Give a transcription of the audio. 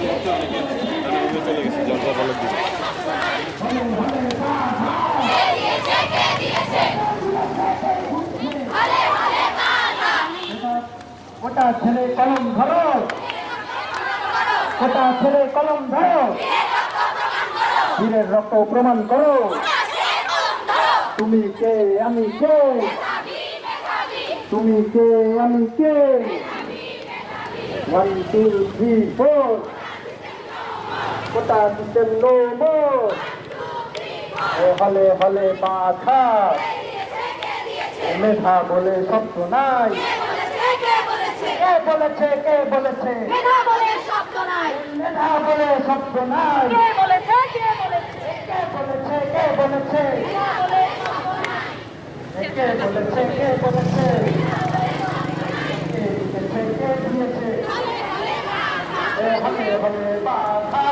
চলে গেছে জনতা দলের দিকে ওটা ছেলে কলম ধরো। ওটা ছেলে কলম ধরো। বীরের রক্ত প্রমাণ করো। তুমি কে, আমি কে? তুমি কে, আমি কে? সিস্টেম নো মোর ও হলে হলে মাথা মেধা বলে শব্দ নাই কে বলেছে কে বলেছে মেধা বলে শব্দ নাই কে বলেছে কে বলেছে কে বলেছে কে বলেছে কে দিয়েছে কে দিয়েছে এ হলে হলে বাধা হলে হলে